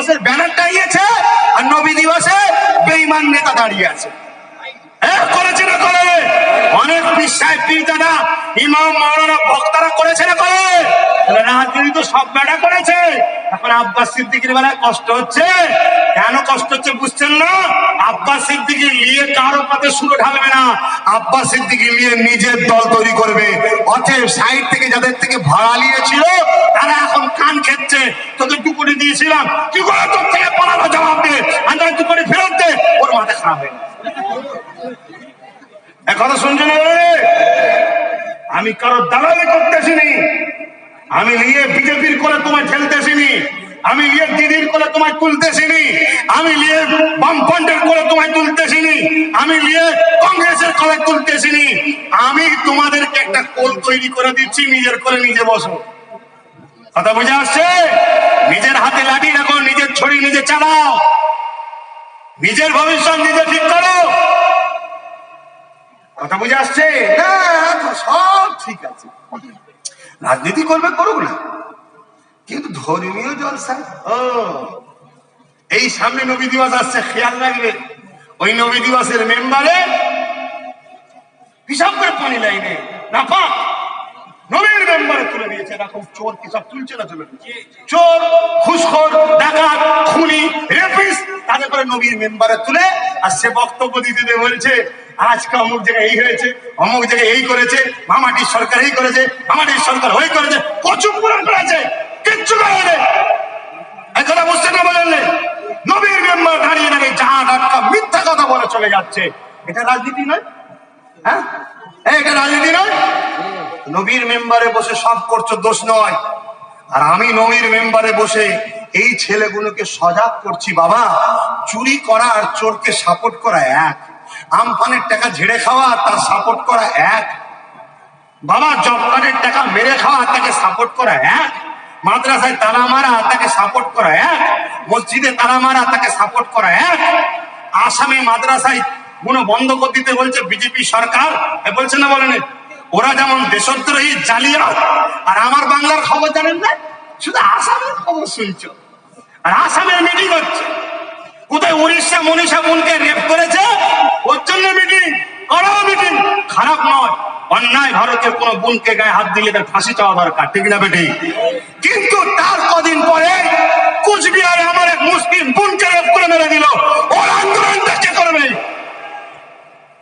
দিবসের ব্যানার টাঙিয়েছে আর নবী দিবসে বেঈমান নেতা দাঁড়িয়ে আছে। হ্যাঁ, করেছে না করে? অনেক ইমাম বক্তারা করেছে না করে? রাজনীতি তো সব বেড়া করেছে। এখন আব্বাস সিদ্দিকির বেলায় কষ্ট হচ্ছে? কেন কষ্ট হচ্ছে বুঝছেন না? আব্বাস সিদ্দিকি নিয়ে কারও পাতে সুরে ঢালবে না। আব্বাস সিদ্দিকি নিয়ে নিজের দল তৈরি করবে। অতএব সাইড থেকে যাদের থেকে ভাড়া নিয়েছিল তারা এখন কান খেচ্ছে। তোকে টুকুরি দিয়েছিলাম। কি করে তোর থেকে পালানো জবাব দে আন্দাজ টুকুরি ফেরত দে। ওর মাথা খারাপ হয়ে কথা শুনছেন এবারে? আমি কারও দালালি করতেছিনি। আমি নিয়ে বিজেপির করে তোমায় ঠেলতেছিনি। আমি নিয়ে দিদির করে তোমায় তুলতেছিনি। আমি নিয়ে বামফ্রন্টের করে তোমায় তুলতেছিনি। আমি নিয়ে কংগ্রেসের করে তুলতেছিনি। আমি তোমাদেরকে একটা কোল তৈরি করে দিচ্ছি, নিজের করে নিজে বসো কথা বুঝে আসছে? নিজের হাতে লাঠি রাখো, নিজের ছড়ি নিজে চালাও। নিজের ভবিষ্যৎ নিজে ঠিক করো। কথা বুঝে আসছে? সব ঠিক আছে। রাজনীতি করবে, করুক না। কিন্তু ধর্মীয় জলসা, ও, এই সামনে নবী দিবস আসছে, খেয়াল রাখবে। ওই নবী দিবসের মেম্বারে হিসাব করে পানি লাইনে। না পাক মেম্বারে এরকম চোর কি সব তুলছে না দিয়েছে? চোর, ঘুষখোর, ডাকাত, খুনি রেপিস তাদের করে নবীর মেম্বারে তুলে, আর সে বক্তব্য দিতে দিয়ে বলছে, আজকে অমুক জায়গায় এই হয়েছে, অমুক জায়গায় এই করেছে, মামাটির সরকার এই করেছে, মামাটির সরকার ওই করেছে কচুপ পূরণ করেছে, কিচ্ছু করেনি এই কথা বুঝতে না বলেন নবীর মেম্বার দাঁড়িয়ে দাঁড়িয়ে যা ডাক্কা মিথ্যা কথা বলে চলে যাচ্ছে। এটা রাজনীতি নয়। হ্যাঁ? এটা রাজনীতি নয় নবীর মেম্বারে বসে সব করছ, দোষ নয়। আর আমি নবীর মেম্বারে বসে এই ছেলেগুলোকে সজাগ করছি, বাবা। চুরি করা আর চোরকে সাপোর্ট করা এক। আমফানের টাকা ঝেড়ে খাওয়া আর তার সাপোর্ট করা এক। বাবা জব টাকা মেরে খাওয়া, তাকে সাপোর্ট করা এক। মাদ্রাসায় তালা মারা, তাকে সাপোর্ট করা এক। মসজিদে তালা মারা, তাকে সাপোর্ট করা এক। আসামে মাদ্রাসায় কোন বন্ধ করে দিতে বলছে বিজেপি সরকার। বলছে না বলেন? ওরা যেমন দেশদ্রোহী, জালিয়াত। আর আমার বাংলার খবর জানেন না? শুধু আসামের খবর শুনছো। আর আসামের মিটিং হচ্ছে। কোথায় উড়িষ্যা মনীষা বোনকে রেপ করেছে? ওর জন্য মিটিং করো মিটিং খারাপ নয়। অন্যায় ভারতের কোন বোনকে গায়ে হাত দিলে তার ফাঁসি চাওয়া দরকার। ঠিক না বেটি কিন্তু তার কদিন পরে কুচবিহারে আমার এক মুসলিম বোনকে রেপ করে মেরে দিল। ওর আন্দোলনটা কে করবে।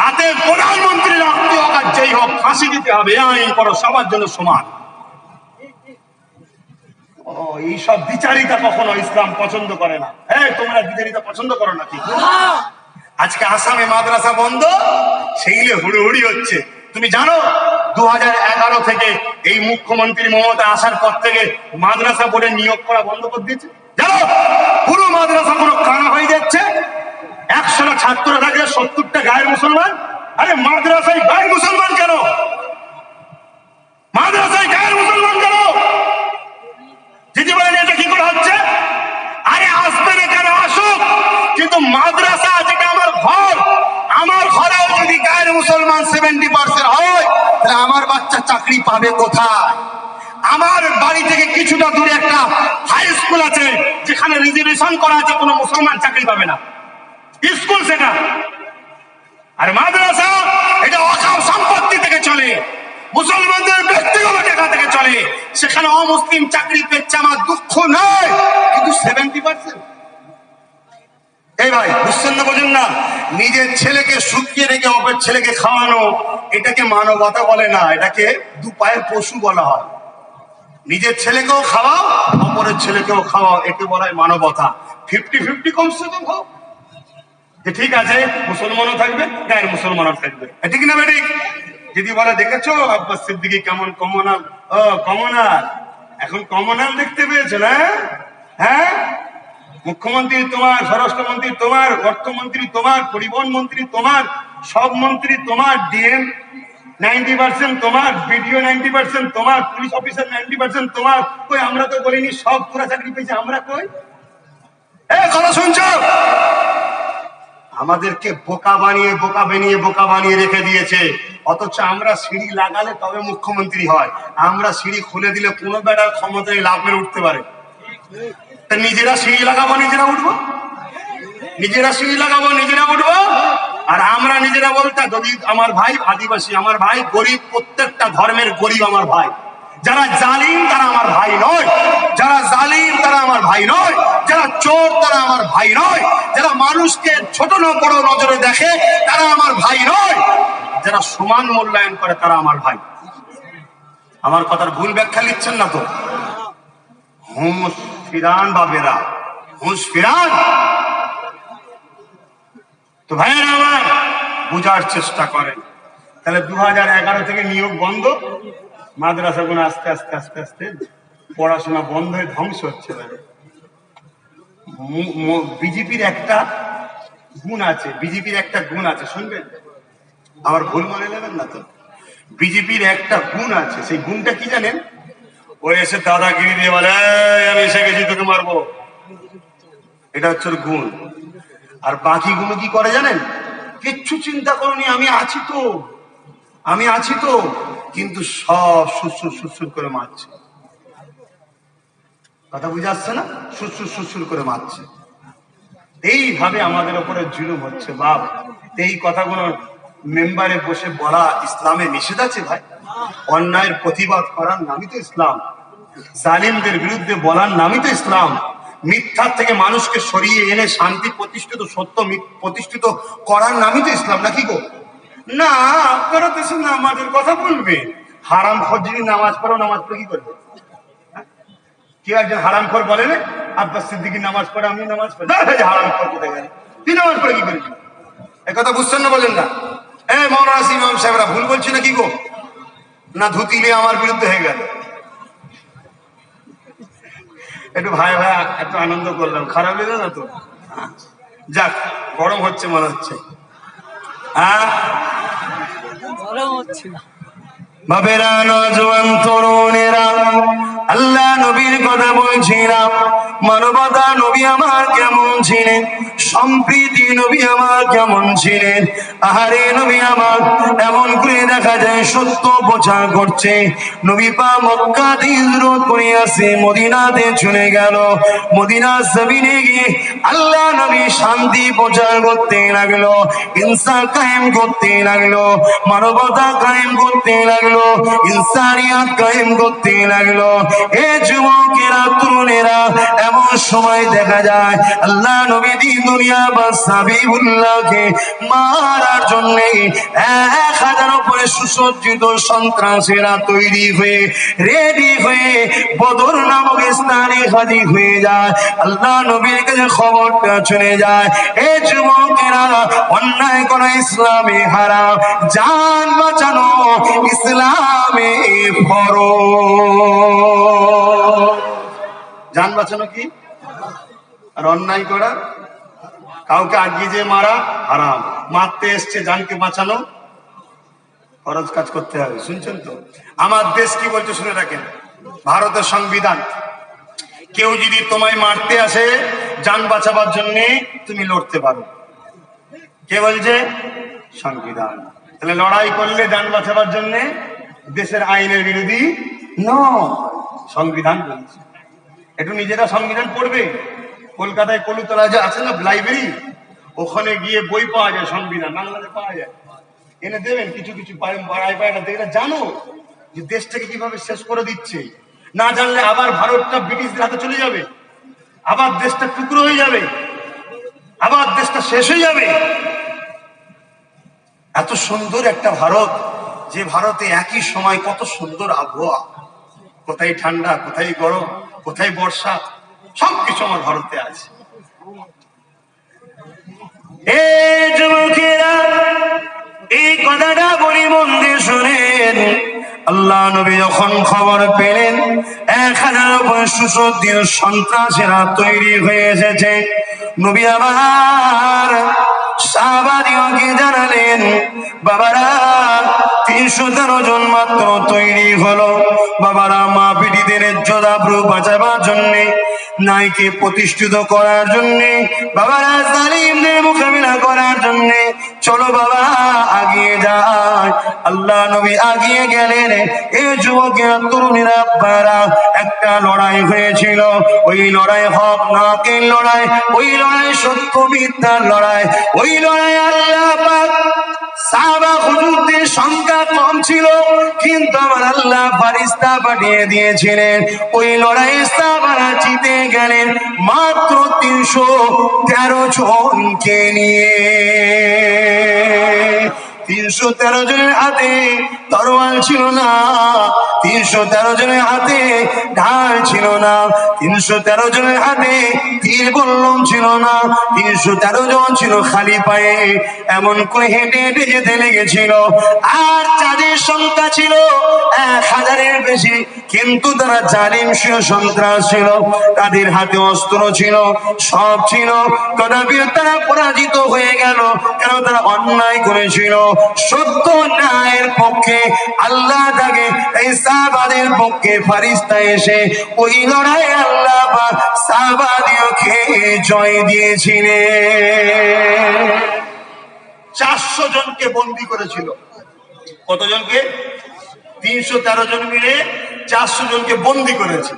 তাতে প্রধানমন্ত্রীর হোক যেই হোক, ফাঁসি দিতে হবে আইন করো, সবার জন্য সমান। এইসব বিচারিতা কখনো ইসলাম পছন্দ করে না। হ্যাঁ তোমরা বিচারিতা পছন্দ করো নাকি? আজকে আসামে মাদ্রাসা বন্ধ সেইলে হুড়ুহুড়ি হচ্ছে। তুমি জানো দু হাজার এগারো থেকে এই মুখ্যমন্ত্রী মমতা আসার পর থেকে মাদ্রাসা বোর্ডে নিয়োগ করা বন্ধ করে দিয়েছে? জানো, পুরো মাদ্রাসা পুরো কানা হয়ে যাচ্ছে। একশোটা ছাত্র থাকলে সত্তরটা গায়ের মুসলমান? আরে মাদ্রাসায় গায়ের মুসলমান কেন? মাদ্রাসায় গায়ের মুসলমান কেন? দিদি বলেন এটা কি করে হচ্ছে? আরে আসবে না কেন আসুক, কিন্তু মাদ্রাসা যেটা আমার ঘর, আমার ঘরেও যদি গায়ের মুসলমান সেভেন্টি পার্সেন্ট হয়, তাহলে আমার বাচ্চা চাকরি পাবে কোথায়? আমার বাড়ি থেকে কিছুটা দূরে একটা হাই স্কুল আছে, যেখানে রিজার্ভেশন করা আছে, কোনো মুসলমান চাকরি পাবে না। স্কুল সেটা আর মাদ্রাসা, এটা অকাম সম্পত্তি থেকে চলে। মুসলমানদের ব্যক্তিগত টাকা থেকে চলে। সেখানে অমুসলিম চাকরি পেচ্ছে আমার দুঃখ নয়, কিন্তু সেভেন্টি পার্সেন্ট এই ভাই বুঝছেন না বোঝেন না, নিজের ছেলেকে শুকিয়ে রেখে অপর ছেলেকে খাওয়ানো, এটাকে মানবতা বলে না, এটাকে দু পায়ের পশু বলা হয়। নিজের ছেলেকেও খাওয়াও, অপরের ছেলেকেও খাওয়াও, একে বলা হয় মানবতা। ফিফটি ফিফটি কমসে কম হোক। যে ঠিক আছে, মুসলমানও থাকবে গায়ের মুসলমানও থাকবে। ঠিক না বেটি দিদি বলে, দেখেছ, আব্বাস সিদ্দিকি কেমন কমনাল ও কমনাল এখন কমনাল দেখতে পেয়েছ না হ্যাঁ? মুখ্যমন্ত্রী তোমার, স্বরাষ্ট্রমন্ত্রী তোমার, অর্থমন্ত্রী তোমার, পরিবহন মন্ত্রী তোমার, সব মন্ত্রী তোমার, ডিএম নাইনটি পার্সেন্ট তোমার, বিডিও নাইনটি পার্সেন্ট তোমার, পুলিশ অফিসার নাইনটি পার্সেন্ট তোমার। কই, আমরা তো বলিনি সব পুরা চাকরি পেয়েছি, আমরা কই? এ, কথা শুনছো? আমাদেরকে বোকা বানিয়ে বোকা বানিয়ে বোকা বানিয়ে রেখে দিয়েছে। অথচ আমরা সিঁড়ি লাগালে তবে মুখ্যমন্ত্রী হয়। আমরা সিঁড়ি খুলে দিলে কোনো বেটার ক্ষমতায় লাভ মেরে উঠতে পারে। নিজেরা সিঁড়ি লাগাবো, নিজেরা উঠবো? নিজেরা সিঁড়ি লাগাবো, নিজেরা উঠবো? আর আমরা নিজেরা বলতে, যদি আমার ভাই আদিবাসী, আমার ভাই গরিব, প্রত্যেকটা ধর্মের গরিব আমার ভাই। যারা জালিম, তারা আমার ভাই নয়। যারা জালিম, তারা আমার ভাই নয়। যারা চোর, তারা আমার ভাই নয়। যারা মানুষকে ছোট ন, বড় নজরে দেখে, তারা আমার ভাই নয়। যারা সমান মূল্যায়ন করে, তারা আমার ভাই। আমার কথার ভুল ব্যাখ্যা নিচ্ছেন না তো? হুঁশ ফিরান বাবেরা হুঁশ ফিরান? তো ভাইয়েরা আমার, বোঝার চেষ্টা করেন। তাহলে দু হাজার এগারো থেকে নিয়োগ বন্ধ? মাদ্রাসাগুলো আস্তে আস্তে আস্তে আস্তে পড়াশোনা বন্ধ হয়ে ধ্বংস হচ্ছে বিজেপির একটা গুণ আছে, বিজেপির একটা গুণ আছে, শুনবেন? আবার ভুল মনে নেবেন না তো? বিজেপির একটা গুণ আছে, সেই গুণটা কি জানেন? ও এসে দাদাগিরি দিয়ে বলে আমি এসে গেছি, তোকে মারবো। এটা হচ্ছে গুণ। আর বাকি বাকিগুলো কি করে জানেন? কিচ্ছু চিন্তা করনি, আমি আছি তো। আমি আছি তো, কিন্তু সব সুসুর সুসুর করে মারছে। কথা বুঝে আসছে না? সুসুর সুসুর করে মারছে। এইভাবে আমাদের উপরে জুলুম হচ্ছে, বাপ। এই কথাগুলো মেম্বারে বসে বলা ইসলামে নিষেধ আছে, ভাই? অন্যায়ের প্রতিবাদ করার নামই তো ইসলাম। জালিমদের বিরুদ্ধে বলার নামই তো ইসলাম। মিথ্যার থেকে মানুষকে সরিয়ে এনে শান্তি প্রতিষ্ঠিত, সত্য প্রতিষ্ঠিত করার নামই তো ইসলাম, নাকি গো? না, আপনারা তো নামাজের কথা বলবে হারাম খর নামাজ পড়ো নামাজ পড়ে কি করবে? কেউ একজন হারাম খর বলে না আব্বাস সিদ্দিকি নামাজ পড়ে আমি নামাজ পড়ি। হারাম খর কোথায় গেলে তুই নামাজ পড়ে কি করবি এ কথা বুঝছেন না বলেন না? এ মৌলানা ইমাম সাহেবরা ভুল বলছি না কি গো? না ধুতি নিয়ে আমার বিরুদ্ধে হয়ে গেল। একটু ভাই ভাই একটু আনন্দ করলাম। খারাপ লেগে না তো? যাক গরম হচ্ছে মনে হচ্ছে। হ্যাঁ? না। বাবেরা নজওয়ান তরুণেরা আল্লাহ নবীর কথা বলছিলাম। মানবতা নবী আমার কেমন ছিলেন? সম্প্রীতি নবী আমার কেমন ছিলেন? আহারে নবী আমার, এমন করে দেখা যায়, সত্য প্রচার করছে। নবী পা মক্কা হিজরত করে আসে, মদিনাতে চলে গেল। মদিনা জমিনে গিয়ে আল্লাহ নবী শান্তি প্রচার করতে লাগল হিংসা কায়েম করতে লাগল, মানবতা কায়েম করতে লাগল, ইনসানিয়াত কায়েম করতে লাগল। যুবকেরা, তরুণেরা, এমন সময় দেখা যায়, আল্লাহ নবী দিন দুনিয়া বা মারার এক হাজার উপরে সুসজ্জিত সন্ত্রাসীরা তৈরি হয়ে রেডি হয়ে, বদর নামক স্থানে হয়ে যায়। আল্লাহ নবীর কাছে খবরটা চলে যায়, এ যুবকেরা ইসলামে হারাম জান বাঁচানো ইসলামে ফরজ। জান বাঁচানো কি? আর অন্যায় করা? কাউকে আগিয়ে যে মারা হারাম। মারতে এসছে জানকে বাঁচানো। খরচ কাজ করতে হবে, শুনছেন তো? আমার দেশ কি বলছে শুনে রাখেন। ভারতের সংবিধান। কেউ যদি তোমায় মারতে আসে যান বাঁচাবার জন্যে তুমি লড়তে পারো। কে বলছে? সংবিধান। তাহলে লড়াই করলে যান বাঁচাবার জন্য দেশের আইনের বিরোধী ন সংবিধান বলছে একটু নিজেরা সংবিধান পড়বে। কলকাতায় কলুতলা যে আছে না, লাইব্রেরি? ওখানে গিয়ে বই পাওয়া যায়, সংবিধান, বাংলাতে পাওয়া যায়। এনে দেবেন কিছু কিছু পাড়ায় না দেখলে জানো যে দেশটাকে কীভাবে শেষ করে দিচ্ছে। না জানলে আবার ভারতটা ব্রিটিশদের হাতে চলে যাবে। আবার দেশটা টুকরো হয়ে যাবে। আবার দেশটা শেষ হয়ে যাবে। এত সুন্দর একটা ভারত, যে ভারতে একই সময় কত সুন্দর আবহাওয়া। কোথায় ঠান্ডা, কোথায় গরম, কোথায় বর্ষা, সবকিছু আমার ভারতে আছে। এই কথাটা বলি মন দিয়ে শুনেন। আল্লাহ নবী যখন খবর পেলেন, এক হাজার উপরে সুসজ্জিত সন্ত্রাসীরা তৈরি হয়ে এসেছে। নবী আবার সাহাবাদিওকে জানালেন বাবারা তিনশো তেরো জন মাত্র তৈরি হলো। বাবারা মা পিটিদের জদাব্রু বাঁচাবার জন্যে, নাইকে প্রতিষ্ঠিত করার জন্যে, বাবারা জালিমদের মোকাবিলা করার জন্যে। চলো বাবা, আগিয়ে যায় আল্লাহ নবী আগিয়ে গেলেন। এ যুবকেরা তরুণীরা আব্বারা একটা লড়াই হয়েছিল। ওই লড়াই হক নাকের লড়াই, ওই লড়াই সত্য মিথ্যার লড়াই, ওই লড়াই আল্লাহ পাক সাহাবা হুজুরদের সংখ্যা কম ছিল, কিন্তু আমার আল্লাহ ফারিস্তা পাঠিয়ে দিয়েছিলেন। ওই লড়াই সাহাবারা জিতে গেলেন মাত্র তিনশো তেরো জনকে নিয়ে। তিনশো তেরো জনের হাতে তরোয়াল ছিল না, তিনশো তেরো জনের হাতে ঢাল ছিল না, তিনশো তেরো জনের হাতে তীর বল্লম ছিল না, তিনশো তেরো জন ছিল খালি পায়ে। এমন করে হেঁটে হেঁটে যেতে লেগেছিল। আর চাঁদের সংখ্যা ছিল এক হাজারের বেশি, কিন্তু তারা জালিম ছিল সন্ত্রাস ছিল। তাদের হাতে অস্ত্র ছিল, সব ছিল। তথাপিও তারা পরাজিত হয়ে গেল, কেন তারা অন্যায় করেছিল? সত্য ন্যায়ের পক্ষে আল্লাহ তাকে এই সাহাবাদের পক্ষে ফারিস্তা এসে ওই লড়াই আল্লাহ বা সাহাবাদিওকে জয় দিয়েছিলেন। চারশো জনকে বন্দি করেছিল। কতজনকে? তিনশো তেরো জন মিলে চারশো জনকে বন্দি করেছে।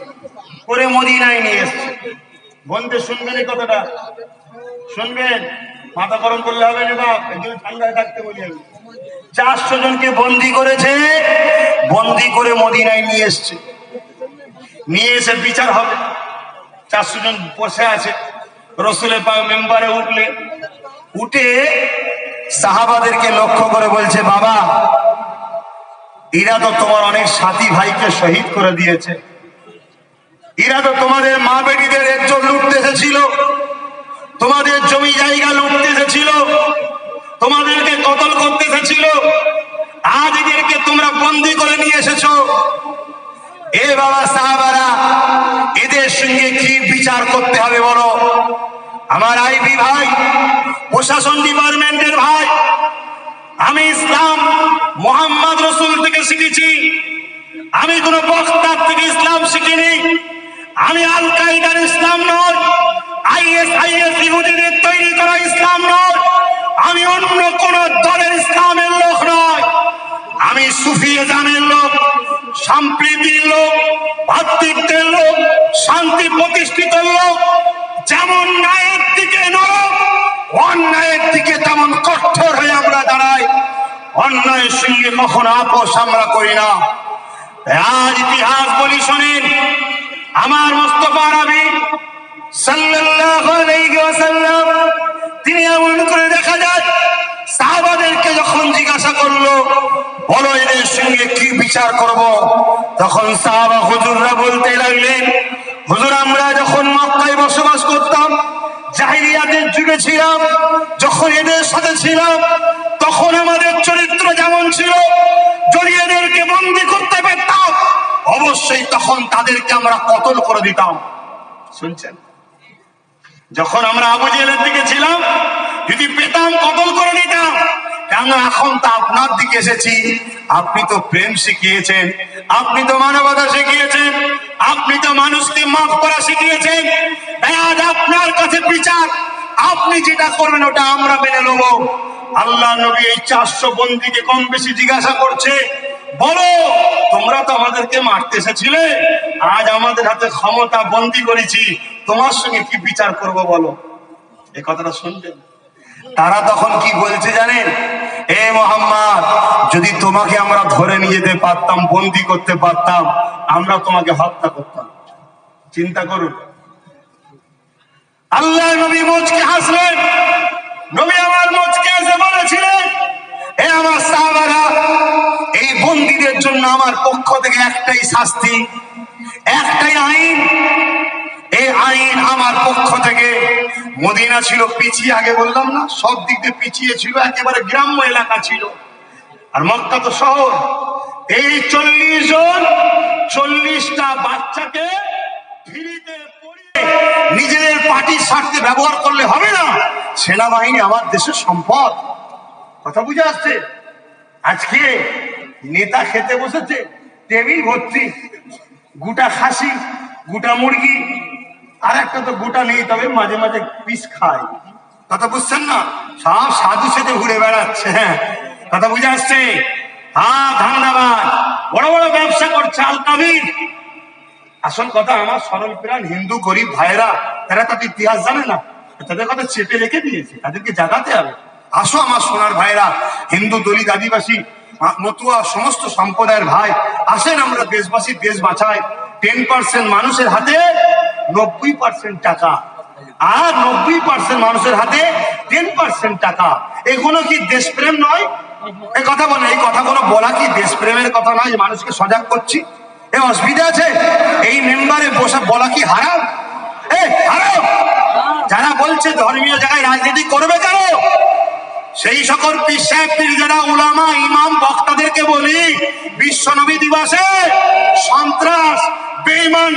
করে মদিনায় নিয়ে এসছে। বন্ধে শুনবেন এই কথাটা। শুনবেন? মাথা গরম করলে হবে না বাপ। একদিন ঠান্ডায় থাকতে বলি আমি। চারশো জনকে বন্দি করেছে, বন্দি করে মদিনায় নিয়ে এসছে। নিয়ে এসে বিচার হবে। চারশো জন বসে আছে। রসুলের পা মেম্বারে উঠলে। উঠে সাহাবাদেরকে লক্ষ্য করে বলছে, বাবা, এরা তো তোমার অনেক সাথী ভাইকে শহীদ করে দিয়েছে। এরা তো তোমাদের মা বেটিদের একজন লুটতে এসেছিল। তোমাদের জমি জায়গা লুটতে এসেছিল। তোমাদেরকে কতল করতে এসেছিল? আজ এদেরকে তোমরা বন্দি করে নিয়ে এসেছ। এ বাবা সাহাবারা, এদের সঙ্গে কি বিচার করতে হবে বলো? আমার আইবি ভাই, প্রশাসন ডিপার্টমেন্টের ভাই, আমি ইসলাম, মোহাম্মদ রসুল থেকে শিখেছি। আমি কোন বক্তার থেকে ইসলাম শিখিনি। আমি আল কায়দার ইসলাম নয় আইএস আইএস, ইহুদিদের তৈরি করা ইসলাম নয় আমি অন্য কোন দলের ইসলামের লোক নয়। আমি সুফিয়ানের লোক, সম্প্রীতির লোক, ভাতৃত্বের লোক, শান্তি প্রতিষ্ঠিত লোক। যেমন ন্যায়ের দিকে নরক অন্যায়ের দিকে তেমন কঠোর হয়ে আমরা দাঁড়াই। অন্যায়ের সঙ্গে কখনো আপোষ আমরা করি না। আজ ইতিহাস বলি শোনেন, আমার মোস্তফা আলাইহি ওয়াসাল্লাম তিনি এমন করে দেখা যায়, সাহাবাদেরকে যখন জিজ্ঞাসা করল, বলো এদের সঙ্গে কি বিচার করব? তখন সাহাবা হুজুররা বলতে লাগলেন, হুজুর, আমরা যখন মক্কায় বসবাস করতাম, জাহিলিয়াতের যুগে ছিলাম, যখন এদের সাথে ছিলাম, তখন আমাদের চরিত্র যেমন ছিল, যদি এদেরকে বন্দি করতে পারতাম, অবশ্যই তখন তাদেরকে আমরা কতল করে দিতাম। শুনছেন? যখন আমরা আবু জেলের দিকে ছিলাম, যদি পেতাম কতল করে নিতাম। কেন এখন তো আপনার দিকে এসেছি? আপনি তো প্রেম শিখিয়েছেন, আপনি তো মানবতা শিখিয়েছেন, আপনি তো মানুষকে মাফ করা শিখিয়েছেন। আজ আপনার কাছে বিচার। আপনি যেটা করবেন, ওটা আমরা মেনে নেব। আল্লাহ নবী এই চারশো বন্দিকে কম বেশি জিজ্ঞাসা করছে, বলো, তোমরা তো আমাদেরকে মারতে এসেছিলে, আজ আমাদের হাতে ক্ষমতা বন্দি করেছি। তোমার সঙ্গে কি বিচার করব বলো? এই কথাটা শুনবেন তারা তখন কি বলছে জানেন? এ মোহাম্মদ, যদি তোমাকে আমরা ধরে নিয়ে যেতে পারতাম, বন্দি করতে পারতাম, আমরা তোমাকে হত্যা করতাম। চিন্তা করুন। আল্লাহ নবী মুচকে হাসলেন। নবী আমার মুচকে এসে বলেছিলেন, এ আমার সাহাবারা, এই বন্দীদের জন্য আমার পক্ষ থেকে একটাই শাস্তি একটাই থেকে মদিনা ছিল, পিছিয়ে আগে বললাম না, সব দিক দিয়ে পিছিয়ে ছিল, একেবারে গ্রাম্য এলাকা ছিল। আর মক্কা তো শহর। এই চল্লিশ জন, চল্লিশটা বাচ্চাকে ফ্রিতে নিজেদের পার্টির স্বার্থে ব্যবহার করলে হবে না। সেনাবাহিনী আমার দেশের সম্পদ। কথা বুঝে আসছে? আজকে নেতা খেতে বসেছে, টেবিল ভর্তি, গোটা খাসি, গোটা মুরগি আর একটা তো গোটা নেই, তবে মাঝে মাঝে পিস খায় কথা বুঝছেন না? সব সাধু সেজে ঘুরে বেড়াচ্ছে হ্যাঁ। কথা বুঝে আসছে? হ্যাঁ ধান্দাবাদ বড় বড় ব্যবসা করছে আল আসল কথা, আমার সরল প্রাণ হিন্দু গরিব ভাইরা তারা তাদের ইতিহাস জানে না। তাদের কথা চেপে রেখে দিয়েছে, তাদেরকে জাগাতে হবে। আসো আমার সোনার ভাইরা, হিন্দু দলিত আদিবাসী মতুয়া সমস্ত সম্প্রদায়ের ভাই, আসেন আমরা দেশবাসী, দেশ বাঁচাই। টেন পার্সেন্ট মানুষের হাতে নব্বই পার্সেন্ট টাকা। আর নব্বই পার্সেন্ট মানুষের হাতে টেন পার্সেন্ট টাকা। এগুলো কি দেশপ্রেম নয়? কথা বলে এই কথাগুলো বলা কি দেশপ্রেমের কথা নয় মানুষকে সজাগ করছি? এ অসুবিধা আছে? এই মেম্বারে বসে বলা কি হারাম? এ হারাম! যারা বলছে ধর্মীয় জায়গায় রাজনীতি করবে কেন? সেই সকল পীর সাহেব উলামা, ইমাম, বক্তাদেরকে বলি বিশ্ব নবী দিবসে সন্ত্রাস বেইমান